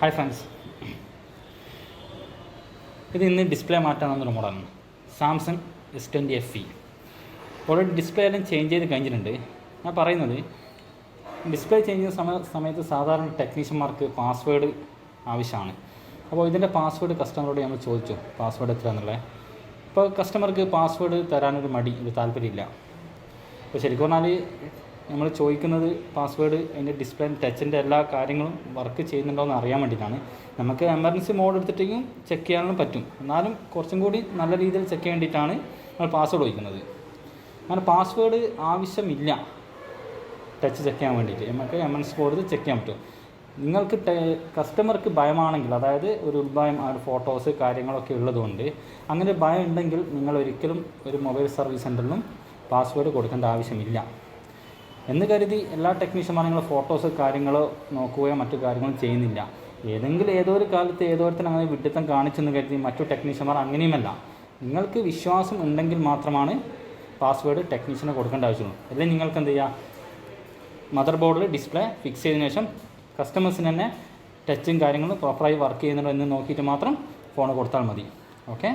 Hi friends ഇത് ഇന്ന് display മാറ്റാവുന്നൊരു മോഡലാണ് Samsung S twenty F E already display എല്ലാം ചേഞ്ച് ചെയ്ത് കഴിഞ്ഞിട്ടുണ്ട്. ഞാൻ പറയുന്നത് ഡിസ്പ്ലേ ചേഞ്ച് ചെയ്യുന്ന സമയ സമയത്ത് സാധാരണ ടെക്നീഷ്യന്മാർക്ക് പാസ്വേഡ് ആവശ്യമാണ്. അപ്പോൾ ഇതിന്റെ പാസ്വേഡ് കസ്റ്റമറോട് നമ്മൾ ചോദിച്ചു പാസ്വേഡ് എന്നുള്ളത്? ഇപ്പോൾ കസ്റ്റമർക്ക് പാസ്വേഡ് തരാനൊരു മടി ഒരു താല്പര്യമില്ല. അപ്പോൾ ശരിക്കും പറഞ്ഞാൽ നമ്മൾ ചോദിക്കുന്നത് പാസ്വേഡ് അതിന്റെ ഡിസ്പ്ലേ ടച്ചിന്റെ എല്ലാ കാര്യങ്ങളും വർക്ക് ചെയ്യുന്നുണ്ടോ എന്ന് അറിയാൻ വേണ്ടിയിട്ടാണ്. നമുക്ക് എമർജൻസി മോഡ് എടുത്തിട്ടെങ്കിലും ചെക്ക് ചെയ്യാനും പറ്റും. എന്നാലും കുറച്ചും കൂടി നല്ല രീതിയിൽ ചെക്ക് ചെയ്യാൻ വേണ്ടിയിട്ടാണ് നമ്മൾ പാസ്വേഡ് ചോദിക്കുന്നത് അങ്ങനെ പാസ്വേഡ് ആവശ്യമില്ല. ടച്ച് ചെക്ക് ചെയ്യാൻ വേണ്ടിയിട്ട്. നമുക്ക് എമർജൻസി മോഡിൽ ചെക്ക് ചെയ്യാൻ പറ്റും. നിങ്ങൾക്ക് കസ്റ്റമർക്ക് ഭയമാണെങ്കിൽ അതായത് ഒരു ഉൾഭയം ആ ഫോട്ടോസ് കാര്യങ്ങളൊക്കെ ഉള്ളതുകൊണ്ട് അങ്ങനെ ഭയം ഉണ്ടെങ്കിൽ നിങ്ങൾ ഒരിക്കലും ഒരു മൊബൈൽ സർവീസ് സെന്ററിലും പാസ്വേഡ് കൊടുക്കേണ്ട ആവശ്യമില്ല. എന്ന് കരുതി എല്ലാ ടെക്നീഷ്യന്മാരും ഫോട്ടോസ് കാര്യങ്ങളോ നോക്കുകയോ മറ്റു കാര്യങ്ങളും ചെയ്യുന്നില്ല. ഏതെങ്കിലും ഏതോ ഒരു കാലത്ത് ഏതോ ഒരുത്തിന് അങ്ങനെ വിഡിത്തം കാണിച്ചെന്ന് കരുതി മറ്റു ടെക്നീഷ്യന്മാർ അങ്ങനെയുമല്ല. നിങ്ങൾക്ക് വിശ്വാസം ഉണ്ടെങ്കിൽ മാത്രമാണ് പാസ്വേഡ് ടെക്നീഷ്യന് കൊടുക്കേണ്ട ആവശ്യമുള്ളൂ. അല്ലെങ്കിൽ നിങ്ങൾക്ക് എന്ത് ചെയ്യുക മദർ ബോർഡിൽ ഡിസ്പ്ലേ ഫിക്സ് ചെയ്തതിനു ശേഷം കസ്റ്റമേഴ്സിന് തന്നെ ടച്ചും കാര്യങ്ങളും പ്രോപ്പറായി വർക്ക് ചെയ്യുന്നുണ്ടോ എന്ന് നോക്കിയിട്ട് മാത്രം ഫോൺ കൊടുത്താൽ മതി. ഓക്കെ